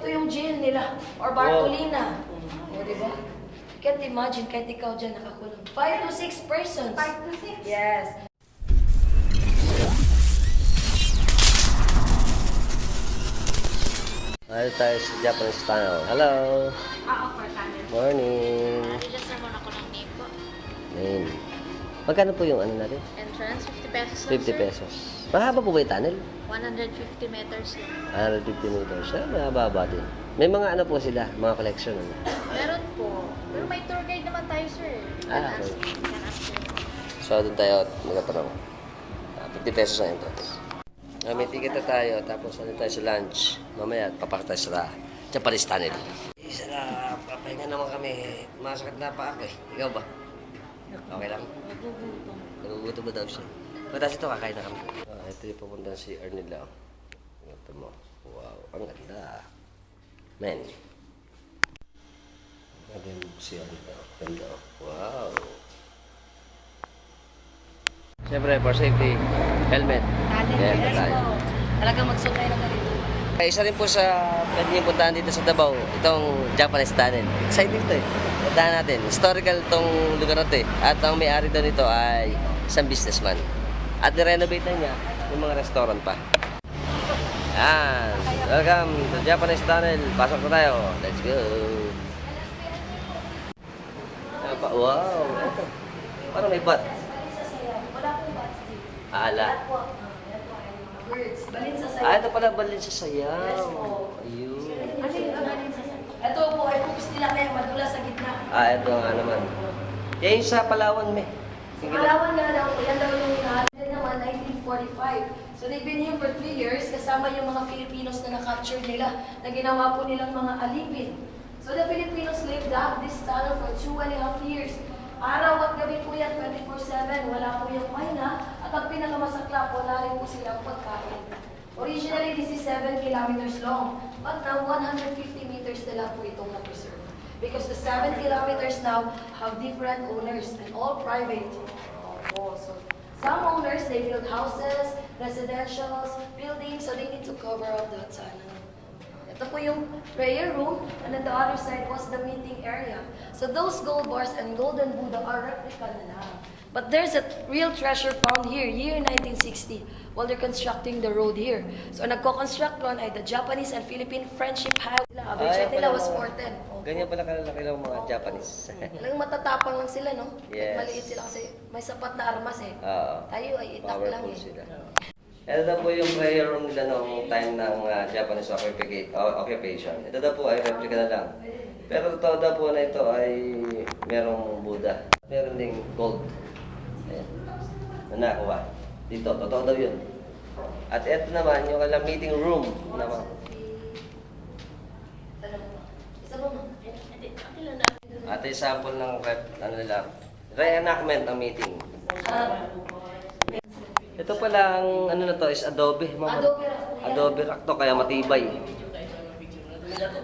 ito yung jail nila. Or Bartolina. O, di ba? Can't imagine kahit ikaw dyan nakakulong. Five to six persons. Five to six. Yes. Ano tayo sa Japanese style? Hello! Ah, offer tunnel. Morning! Register muna ko ng name po. Name. Magkano po yung ano natin? Entrance, 50 pesos 50 lang, sir. pesos. Mahaba po ba yung tunnel? 150 meters lang. 150 meters. Ah, mahaba din. May mga ano po sila, mga collection. Ano? Meron po. Pero may tour guide naman tayo, sir. Ah, okay. So, doon tayo magkatanong. Ah, 50 pesos ang entrance. Ah, may ticket na tayo, tapos ano tayo sa lunch. Mamaya, papakita tayo sa Japanese tunnel. Sarap, papahinga naman kami. Masakit na pa ako eh. Ikaw ba? Okay lang? Nagugutom ba daw siya? Mataas ito, kakain na kami. Ito yung pupunta si Arnila. Ito mo. Wow, ang ganda. Men. Maganda si Arnila. Ganda. Wow. Siyempre, for safety, helmet. Yan, Yes po. Talagang magsuot tayo ng ganito. Eh, Isa rin po sa pwede niyong puntahan dito sa Davao, itong Japanese Tunnel. Exciting to eh. Puntahan natin. Historical tong lugar na to eh. At ang may-ari doon nito ay isang businessman. At nirenovate na niya yung mga restaurant pa. Yan. Welcome to Japanese Tunnel. Pasok na tayo. Let's go. Pa- Wow. Parang may bat. Wala pong bats dito. Ala. Ah, ito pala balin sa sayaw. Ayun. Ano? Ito po ay poops nila kaya madula sa gitna. Ah, ito nga naman. Yan yung sa Palawan, me. Sige. Palawan nga daw, yan daw yung naman, 1945. So they've been here for three years, kasama yung mga Filipinos na na-capture nila, na ginawa po nilang mga alipin. So the Filipinos lived up this tunnel for two and a half years. Araw at gabi po yan, 24-7, wala po yung pahinga, at ang pinakamasaklap, wala rin po silang pagkain. Originally, this is 7 kilometers long, but now 150 meters na lang po itong na-preserve. Because the 7 kilometers now have different owners and all private. Oh, so some owners, they build houses, residential buildings, so they need to cover up that sana. Ito po yung prayer room, and then the other side was the meeting area. So those gold bars and golden Buddha are replica na lang. But there's a real treasure found here, year 1960, while they're constructing the road here. So nagko-construct ron ay the Japanese and Philippine Friendship Highway. Average height nila was mga- 410. Opo. Ganyan pala kalalaki lang mga Japanese. Talagang matatapang lang sila, no? Yes. Maliit sila kasi may sapat na armas eh. Oo. Tayo ay itak lang Powerful eh. sila. Ito daw po yung prayer room nila noong time ng ah, Japanese occupa- o- occupation. Ito daw po ay replica na lang. Pero totoo daw po na ito ay merong Buddha. Meron ding gold. Ayan. Na nakuha. Dito, totoo daw yun. At ito naman, yung alam meeting room naman. At yung sample ng rep, ano nila, reenactment ng meeting. Ito pala ang ano na to is Adobe. Mama. Adobe Rock. Adobe Rock to, kaya matibay. 7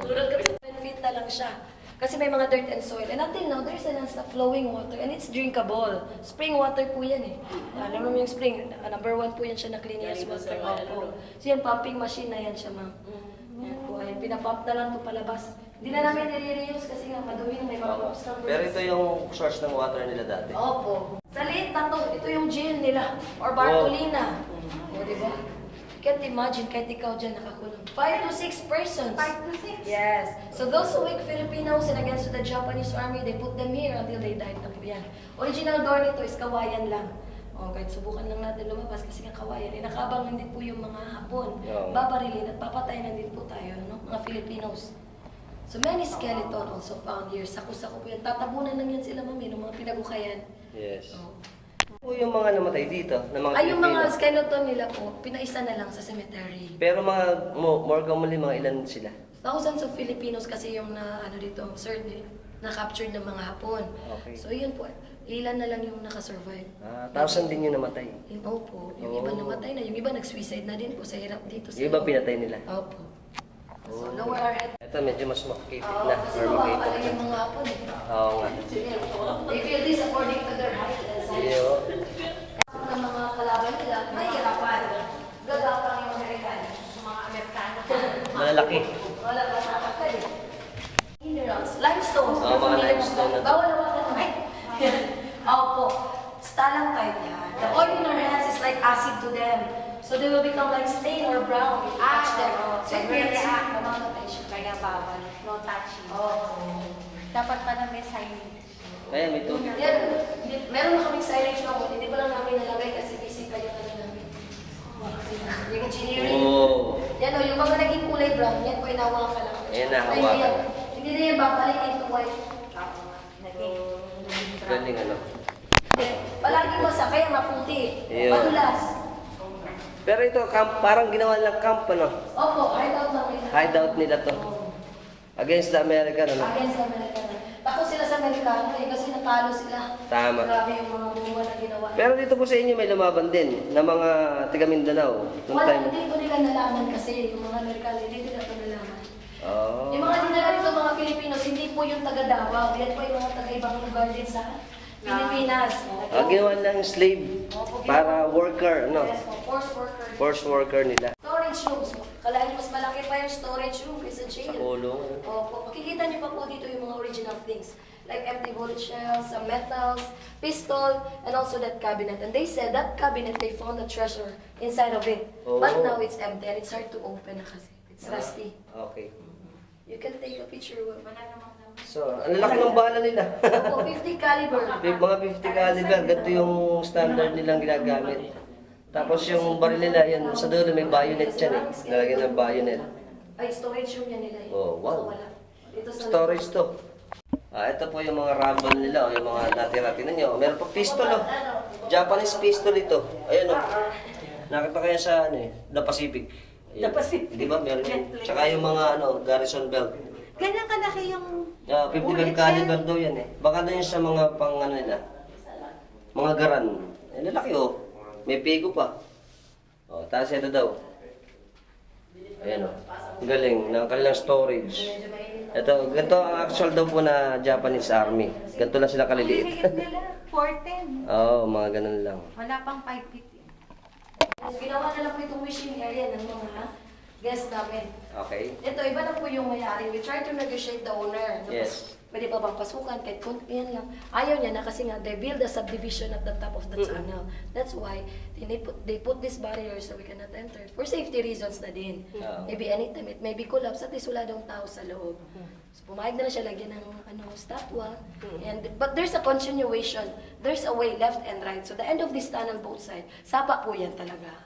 feet na lang siya. Kasi may mga dirt and soil. And until now, there's a non-stop flowing water and it's drinkable. Spring water po yan eh. Alam mo yung spring, uh, number one po yan siya na cleanest water. Opo. So yan, pumping machine na yan siya, ma'am. Yan po, ayun, pinapump na lang po palabas. Hindi na namin nire-reuse kasi nga madumi na may mga ng Pero ito yung source ng water nila dati. Opo. Sa liit na to, ito yung jail nila. Or Bartolina. O, di ba? Can't imagine kahit ikaw dyan nakakulong. Five to six persons. Five to six. Yes. So those who weak Filipinos and against the Japanese army, they put them here until they died na po yan. Original door nito is kawayan lang. O, kahit subukan lang natin lumabas kasi nga kawayan. Eh, nakabangan din po yung mga Hapon. Oo. Babarilin at papatayin na din po tayo, no? mga Filipinos. So many skeleton also found here. Sako-sako po yan. Tatabunan lang yan sila, mami, ng mga pinagukayan. Yes. Oh. Po yung mga namatay dito, na mga Ay, yung mga Pilipino. skeleton nila po, pinaisa na lang sa cemetery. Pero mga, mo, more commonly, mga ilan sila? Thousands of Filipinos kasi yung na, ano dito, sir, na-captured ng mga Hapon. Okay. So yun po, ilan na lang yung nakasurvive. Ah, thousand din yung namatay. Yung, opo, yung Oh. iba namatay na, yung iba nag-suicide na din po sa hirap dito. Sa Yung iba pinatay nila. Opo. So lower our head. Ito medyo mas makikita Oo, na. kasi Or yung mga Hapon eh. Oo nga. They feel this according to their height and size. Iyo. ng mga kalaban nila, Malalaki. Wala ba nakakad eh. Minerals. Limestone. Oo, mga limestone. Bawal hawakan mo. Ay. Opo. Stalactite yan. The oil in our hands is like acid to them. So they will become like stain or brown if you Ah, touch them. So it creates tension. Kaya bawal. No touching. Oo. Dapat pa na may signage. Kaya may tubig. Yan, meron na kaming silage na. Hindi ko lang namin nalagay kasi busy pa yung ano namin. Yung engineering. Oo. Yan o, yung mga naging kulay brown, yan po inawa ka lang. Ayan na, Ay, hawakan. yan. Hindi na yan babalik into white. Nga. Naging Galing ano. Palagi masa, kaya maputi. Ayun. Madulas. Pero ito, camp, parang ginawa nilang camp, ano? Opo, hideout lang nila. Hideout nila to. Against the American, ano? Against the Americano. Takot sila sa Amerikano eh, kasi natalo sila. Tama. Grabe yung mga bunga na ginawa. Pero dito po sa inyo may lumaban din na mga taga Mindanao. Noong Wala, time. hindi ko nila nalaman kasi yung mga Amerikano, hindi nila ito nalaman. Oh. Yung mga dinala dito mga Filipinos, hindi po yung taga Davao. Yan po yung mga taga ibang lugar din sa Pilipinas. Ah, ginawa nilang slave para worker, no? Yes, po, forced worker. Force worker nila. Storage rooms. Kalahin mas malaki pa yung storage room kaysa Sa jail. kulong. Opo, makikita niyo pa po dito yung mga original things. Like empty bullet shells, some metals, pistol, and also that cabinet. And they said that cabinet, they found a treasure inside of it. But Oh. now it's empty and it's hard to open na kasi. It's rusty. Okay. You can take a picture with So, ang lalaki ng bala nila. Opo, 50 caliber. May mga 50 caliber, ganito yung standard nilang ginagamit. Tapos yung baril nila, yan, sa dulo may bayonet yan eh. Nalagyan ng bayonet. Ay, storage room yan nila. eh. Oh, wow. So, wala. Dito sa Storage to. Ah, ito po yung mga rubble nila, o yung mga natira. Tingnan nyo, meron pa pistol, oh. Japanese pistol ito. Ayun, oh. Nakita kaya sa, ano eh, The Pacific. Ayun. The Pacific. Di ba, meron yun. Tsaka yung mga, ano, Garrison Belt. Ganyan kalaki yung... Ah, 50 bullet gun caliber daw yan eh. Baka na yun sa mga pang, ano nila, mga garan. Eh, lalaki, oh. May pigo pa. Oh, tapos ito daw. Ayan, oh. Galing, ng kanilang storage. Ito, ganito ang actual daw po na Japanese Army. Ganito lang sila kaliliit. Liit nila. 410. Oo, mga ganun lang. Wala pang 5 feet. Ginawa na lang po itong wishing area ng mga guests namin. Okay? Ito, iba na po yung may-ari. We try to negotiate the owner. Tapos, Yes. Pwede pa bang pasukan? Kahit kung yan lang. Ayaw niya na kasi nga, they build a subdivision at the top of the tunnel. That's why they put, they put these barriers so we cannot enter. For safety reasons na din. Oo. Maybe anytime it may be collapse, at least wala daw tao sa loob. So pumayag na lang siya lagyan ng ano, statwa. And, but there's a continuation. There's a way left and right. So the end of this tunnel, both side, sapa po yan talaga.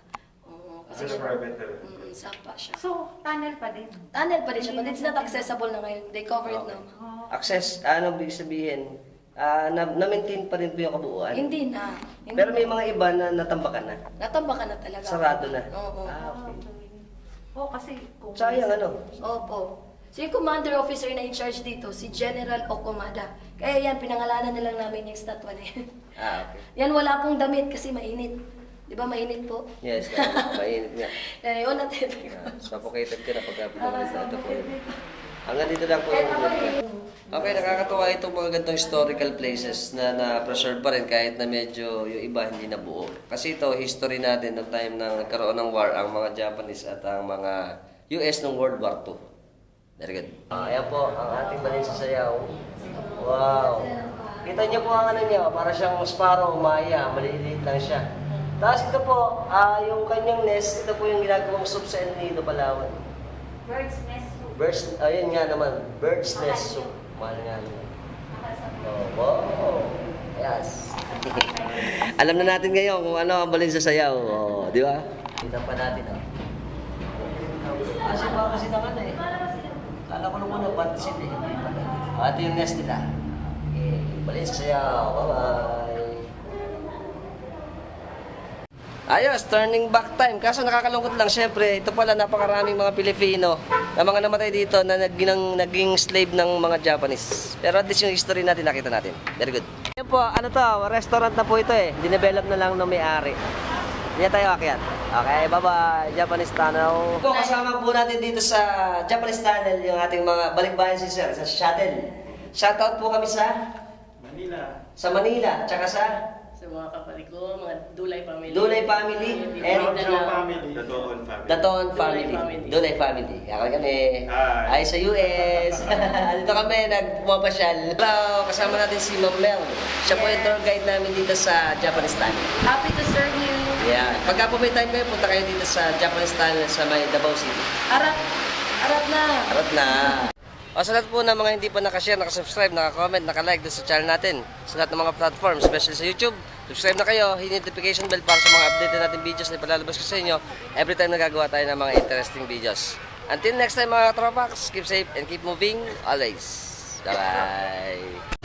Kasi private uh, Mm, sapa siya. So, tunnel pa din. Tunnel pa rin siya, but it's not accessible na ngayon. They cover it now. Access, ano ibig sabihin? Ah, na, na-maintain pa rin po yung kabuuan. Hindi na. Hindi Pero may na. mga iba na natambakan na. Natambakan na talaga. Sarado na. Oo. Ah, okay. Oo, kasi kung... Sayang ano? Opo. So yung commander officer na in charge dito, si General Okomada. Kaya yan, pinangalanan na lang namin yung statwa na yan. Ah, okay. yan wala pong damit kasi mainit. Di ba mainit po? Yes, ah, mainit nga. Yan, yun natin. Ah, Suffocated ka na pagka na ito po. Hanggang dito lang po yung Okay, nakakatuwa itong mga ganitong historical places na na-preserve pa rin kahit na medyo yung iba hindi nabuo. Kasi ito, history natin noong time na nagkaroon ng war ang mga Japanese at ang mga US ng World War II. Very good. Ah, ayan po, ang ating balin sa sayaw. Wow. Kita niyo po ang ano niya, para siyang sparrow, maya, maliliit lang siya. Tapos ito po, ah, yung kanyang nest, ito po yung ginagawang soup sa El Nido, Palawan. Bird's nest soup. Birds, ayun nga naman, bird's nest soup. Mahal nga naman. Oh, wow. Yes. Alam na natin ngayon kung ano ang balin sa sayaw. Oh, di ba? Kita pa natin, oh. Kasi ba kasi naman eh. Kala ko nung una, pansin eh. Ito yung nest nila. Okay, balin sa sayaw. Bye-bye. Ayos, turning back time. Kaso nakakalungkot lang, syempre, ito pala napakaraming mga Pilipino na mga namatay dito na naging, naging slave ng mga Japanese. Pero at least yung history natin nakita natin. Very good. Yan po, ano to, restaurant na po ito eh. Dinevelop na lang ng may-ari. Hindi tayo akyat. Okay, bye-bye. Japanese Tunnel. Po, kasama po natin dito sa Japanese Tunnel yung ating mga balikbayan si Sir sa shuttle. Shoutout po kami sa Manila. sa Manila, tsaka sa Mga kapatid ko, mga Dulay family. Dulay family and Mindanao. family. Datoon family. Dulay family. family. Dulay family. Ako kami. Hi. Ay sa US. dito kami, nagpumapasyal. Hello, kasama natin si Ma'am Mel. Siya po yung tour guide namin dito sa Japanese Style. Happy to serve you. Yeah. Pagka po may time kayo, punta kayo dito sa Japanese Style sa may Davao City. Arap. Arap na. Harap na. O sa po ng mga hindi pa nakashare, nakasubscribe, nakakomment, nakalike doon sa channel natin. Sa lahat ng mga platform, especially sa YouTube. Subscribe na kayo, hit notification bell para sa mga updated natin videos na ipalalabas ko sa inyo every time nagagawa tayo ng mga interesting videos. Until next time mga tropax, keep safe and keep moving always. Bye-bye.